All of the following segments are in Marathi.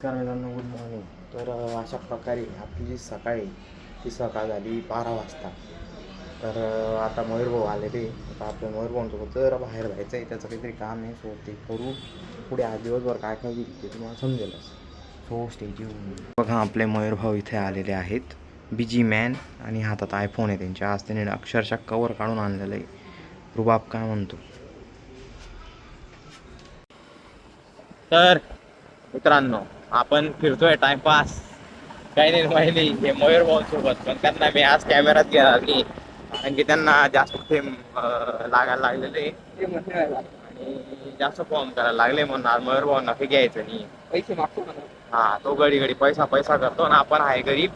मित्रांनो गुड मॉर्निंग तर अशा प्रकारे आपली जी सकाळी ती सकाळ झाली बारा वाजता. तर आता मयूरभाऊ आले ते आता आपल्या मयूरभाऊंसोबत जरा बाहेर जायचं आहे त्याचं काहीतरी काम आहे सो ते करू. पुढे आज दिवसभर काय काय येईल ते तुम्हाला समजेलच. सो स्टेज बघा आपले मयूरभाऊ इथे आलेले आहेत. बिजी मॅन आणि हातात आयफोन आहे त्यांच्या. आज त्यांनी अक्षरशः कवर काढून आणलेलं आहे. रुबाब काय म्हणतो? तर मित्रांनो आपण फिरतोय टाइमपास काही नाही माहिती नाही हे मयूर भाऊ सोबत पण त्यांना मी आज कॅमेरात घेणार नाही कारण की त्यांना जास्त फेम लागायला लागलेले. आणि जास्त फॉर्म करायला लागले म्हणून आज मयूर भाऊ नक्की घ्यायचं नाही. पैसे मागतो हा तो घडी घडी पैसा पैसा करतो ना आपण आहे गरीब.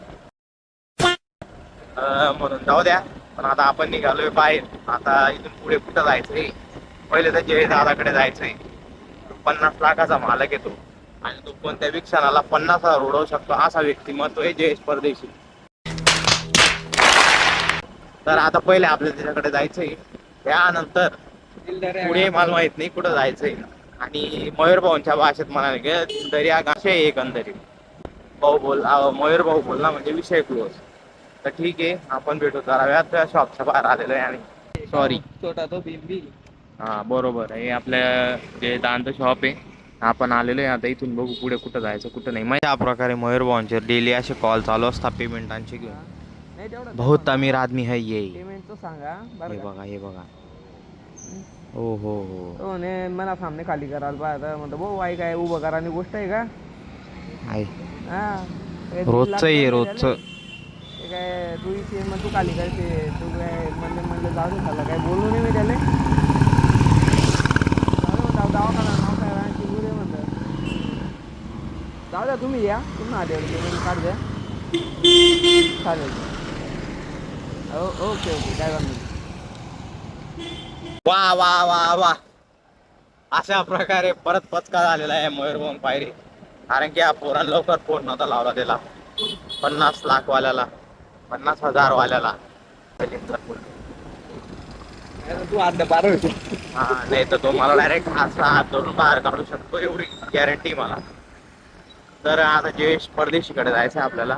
म्हणून जाऊ द्या. पण आता आपण निघालोय बाहेर. आता इथून पुढे कुठं जायचंय? पहिले तर जय दादाकडे जायचंय. पन्नास लाखाचा मालक येतो आणि तो कोणत्या बी क्षणाला पन्नास हजार उडवू शकतो असा व्यक्तिमत्व आहे जयेश परदेशी. तर आता पहिले आपल्याला त्याच्याकडे जायचंय. त्यानंतर पुढे मला माहीत नाही कुठं जायचंय. आणि मयूर भाऊंच्या भाषेत म्हणाले की दर्या गाशे एकंदरीत. भाऊ बोल मयूर भाऊ बोलला म्हणजे विषय क्लोज. तर ठीक आहे आपण भेटू त्या शॉपच्या बाहेर आलेलो आहे आणि सॉरी छोटा तो बिंबी हा बरोबर हे आपल्या जे दांत शॉप आहे आपण आलेलो आहे आता इथून बघू पुढे कुठं जायचं कुठं नाही. या प्रकारे मयूर भाऊंचे डेली असे कॉल चालू असतात पेमेंटांचे घेऊन. बहुत अमीर आदमी है ये. सांगा हे? बघा हे बघा. हो हो हो. तो म्हणे मला सामने खाली करायला पाहिजे म्हणतो भाऊ आई काय उभं करा आणि गोष्ट आहे का? आहे हा रोजचं आहे रोजचं. काय तू इथे मग तू खाली करते तू काय म्हणले म्हणले जाऊ दे झालं काय बोलू नाही मी त्याले. दवाखाना नाव काय राहायची गुरे म्हणतं जाऊ द्या तुम्ही या. तुम्ही आले पेमेंट काढ द्या चालेल ओ ओके ओके काय वा वा वा वा. अशा प्रकारे परत पचका झालेला आहे मयूरभवन पायरी. कारण की हा पोरांना लवकर फोन नव्हता लावला त्याला. पन्नास लाख वाल्याला पन्नास हजार वाल्याला तू आता बारा होते. हा नाही तर तो मला डायरेक्ट असा हात धरून बाहेर काढू शकतो एवढी गॅरंटी मला. तर आता जयेश परदेशीकडे जायचं आहे आपल्याला.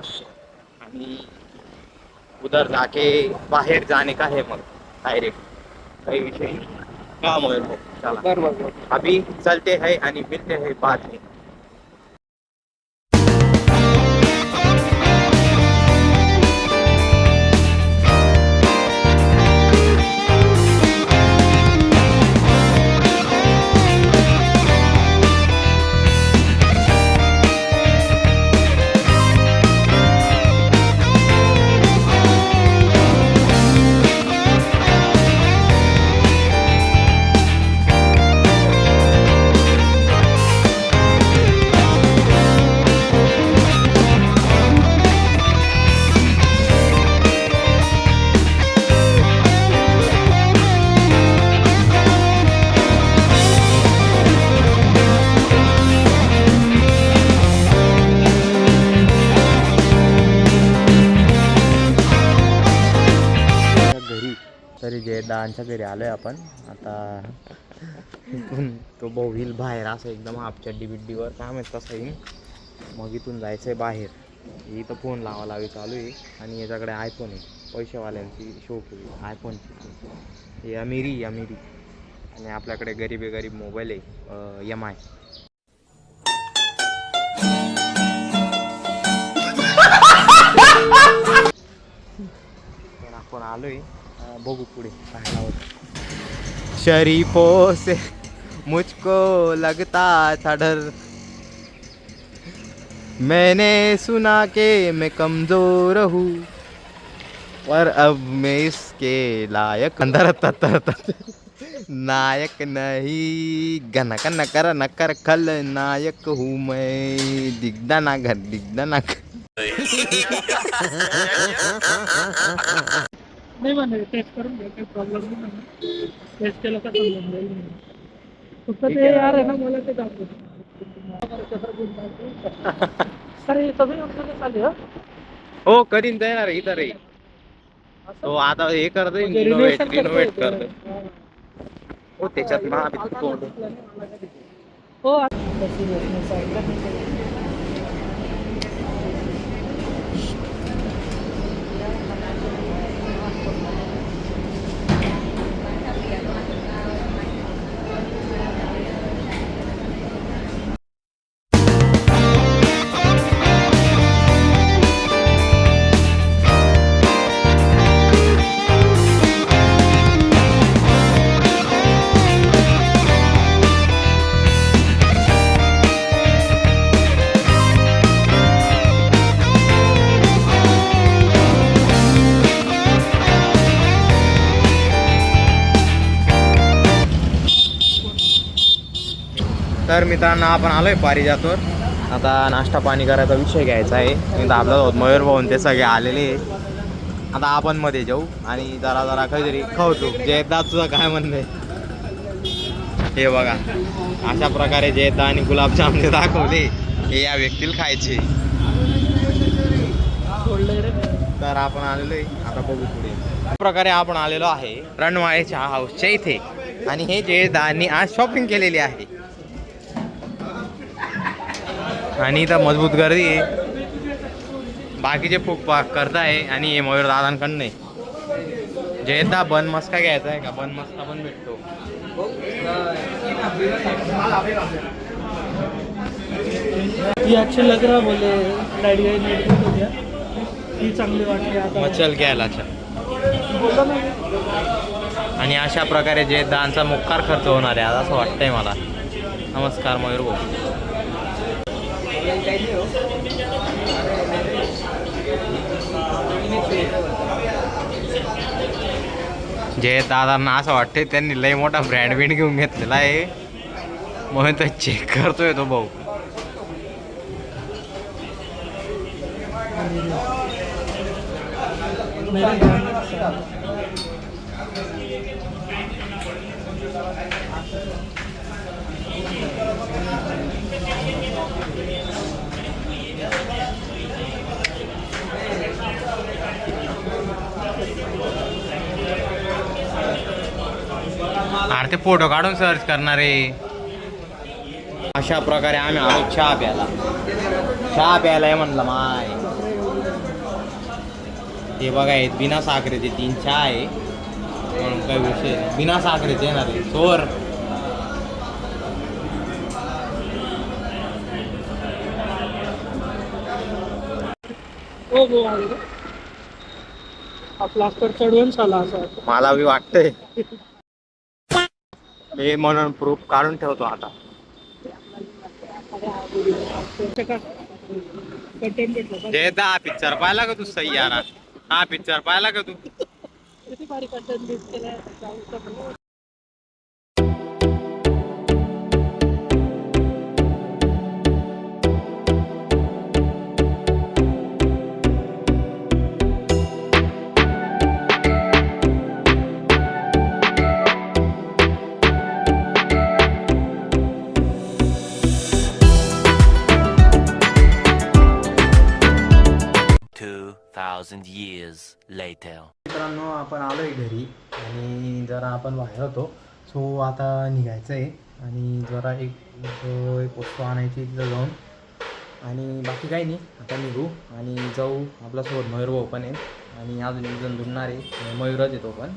आणि उधर जाके बाहेर जाणे का है मग डायरेक्ट काही विषय नाही. का मयूर भाऊ? चला अभी चलते हैं आणि मिलते हैं बाद में. तरी जे दादांच्या घरी आलोय आपण. आता तो भाऊ येईल बाहेर असं एकदम हापचड्डी बिड्डीवर काय माहीत कसं येईल. मग इथून जायचं आहे बाहेर. इथं फोन लावा लावी चालू आहे. आणि याच्याकडे आयफोन आहे. पैशावाल्यांची शो केली. आयफोनची हे अमिरी अमिरी. आणि आपल्याकडे गरीबे गरीब मोबाईल आहे एम आय आपण आलोय? आहे बघू पुढे लावत शरीफों से मुझको लगता था डर। मैंने सुना के मैं कमज़ोर हूँ, पर अब मैं इसके लायक अंदर नायक नहीं, गन कन कर, न कर, खल नायक हूँ मैं। दिग्दा ना घर दिग्दा ना नाही म्हणा टेस्ट करून घ्या काही प्रॉब्लेम नाही म्हणा टेस्ट केलं का समजून जाईल. फक्त ते. यार आहे ना मला ते दाखवतो सर हे सगळी आमच्याकडे चालू आहे, हो करीन देणार इथं रे हं? तो आता हे करतोय म्हणजे रिनोव्हेट renovation रिनोव्हेट करतोय करतोय ते. हो त्याच्यात कधी. हो आता- तर मित्रांनो आपण आलोय पारिजातवर. आता नाश्ता पाणी करायचा विषय घ्यायचा आहे. इथं आपल्यासोबत मयूर भाऊन ते सगळे आलेले आता आपण मध्ये जाऊ आणि जरा जरा काहीतरी खावतो जयदा तुझं काय म्हणणं आहे? हे बघा अशा प्रकारे जयदा आणि गुलाबजाम जे दाखवले हे या व्यक्तीला खायचे. तर आपण आलेलो आहे आता बघू पुढे. अशा प्रकारे आपण आलेलो आहे रणवाळेच्या हाऊसच्या इथे. आणि हे जयदानी आज शॉपिंग केलेली आहे. आणि इथं मजबूत गर्दी आहे. बाकीचे फूक पाक करताय आणि हे मयूर दादांकडनं आहे. जयदा बन मस्का घ्यायचा आहे का? बन मस्का पण भेटतो. ये अच्छे लग रहा बोले लाइट गई नेट गया ही चांगली वाटली आता. मचल घ्यायला चा. बोललो ना. आणि अशा प्रकारे जयदांचा मुक्कार खर्च होणार आहे. असं वाटतंय मला. नमस्कार मयूर भाऊ. जे दादांना असं वाटतंय त्यांनी लय मोठा ब्रँड बिंड घेऊन घेतलेला आहे. म्हणून तर चेक करतोय तो भाऊ. अरे ते फोटो काढून सर्च करणार आहे. अशा प्रकारे आम्ही आलो चहा प्यायला. चहा प्यायला आहे म्हणलं माय. ते बघा हे बिना साखरेचे तीन चहा आहे. म्हणून काही विषय. बिना साखरेचे येणार आहे. चोर. प्लास्टर चढवून आला असं. मला बी वाटतंय. हे म्हणून प्रूफ काढून ठेवतो आता. त्यांचं का कंटेंट भेटलं का? जे हा पिक्चर पाहिला का तू? सह्यारा हा पिक्चर पाहिला का तू 2000 years later. मित्रांनो आपण आलोय घरी आणि जरा आपण बाहेर होतो. सो आता निघायचं आहे आणि जरा एक जो एक वस्तू आणायची तिथं जाऊन. आणि बाकी काही नाही आता निघू आणि जाऊ. आपल्यासोबत मयूर भाऊ पण आहे आणि अजून एक जण जुडणार आहे. मयूरच येतो पण.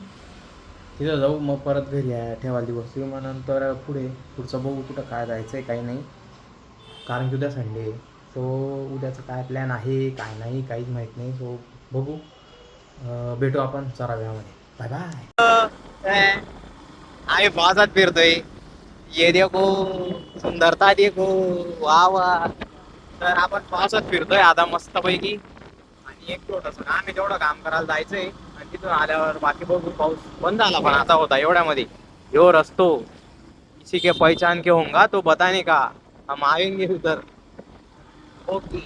तिथं जाऊ मग परत घरी ठेवायला दिवस मग नंतर पुढे पुढचं बघू कुठं काय जायचं आहे काही नाही. कारण की उद्या संडे आहे. सो उद्याचं काय प्लॅन आहे काय नाही काहीच माहीत नाही. सो बघू. भेटू आपण चरा वेळामध्ये बाय बाय आम्ही पावसात फिरतोय. ये देखो सुंदरता देखो वा वा. तर आपण पावसात फिरतोय आता मस्तपैकी. आणि एक छोटस आम्ही तेवढं काम करायला जायचंय. आणि तिथून आल्यावर बाकी बघू. पाऊस बंद झाला पण आता होता एवढ्यामध्ये. यो रस्तो इसी के पहचान के होंगा तो नाही का. हम आएंगे उधर. ओके.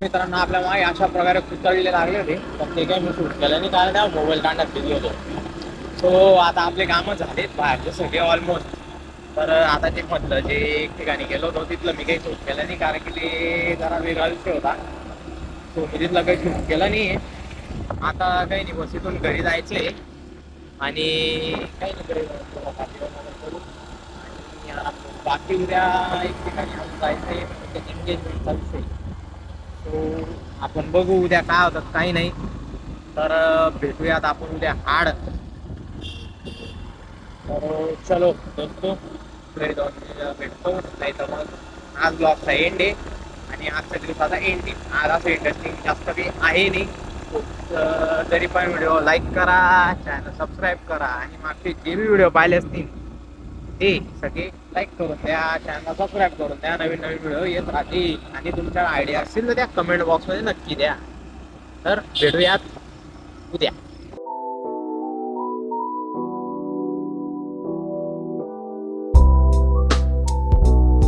मित्रांनो आपल्या मागे अशा प्रकारे कुतळले लागले होते पण ते काही मी शूट केलं नाही कारण त्या मोबाईल कांडात गेली होतो. सो आता आपले कामं झालेत बाहेरचे सगळे ऑलमोस्ट तर आता ते म्हटलं जे एक ठिकाणी गेलो होतो तिथलं मी काही शूट केलं नाही कारण की ते जरा वेगळा विषय होता. सो काही शूट केलं नाही आता काही नाही बस इथून घरी जायचंय. आणि काही नाही घरी करू. बाकी उद्या एक ठिकाणी अजून जायचंय म्हणजे एंगेजमेंटचा सो आपण बघू उद्या काय होतं काही नाही. तर भेटूयात आपण उद्या हाड. तर चलो दोस्तो घरी जाऊन भेटतो. नाही तर मग आज ब्लॉगचा एंड आहे. आणि आजच्या दिवसाचा एंड आहे आज असं इंटरेस्टिंग जास्त काही आहे नाही. हो, तरी पण व्हिडिओ लाईक करा चॅनल सबस्क्राईब करा आणि मागचे जे बी व्हिडिओ पाहिले असतील ते सगळे लाईक करून द्या चॅनल सबस्क्राईब करून द्या. नवीन नवीन व्हिडिओ येत राहतील. आणि तुमच्या आयडिया असतील तर त्या कमेंट बॉक्समध्ये नक्की द्या. तर भेटूयात उद्या.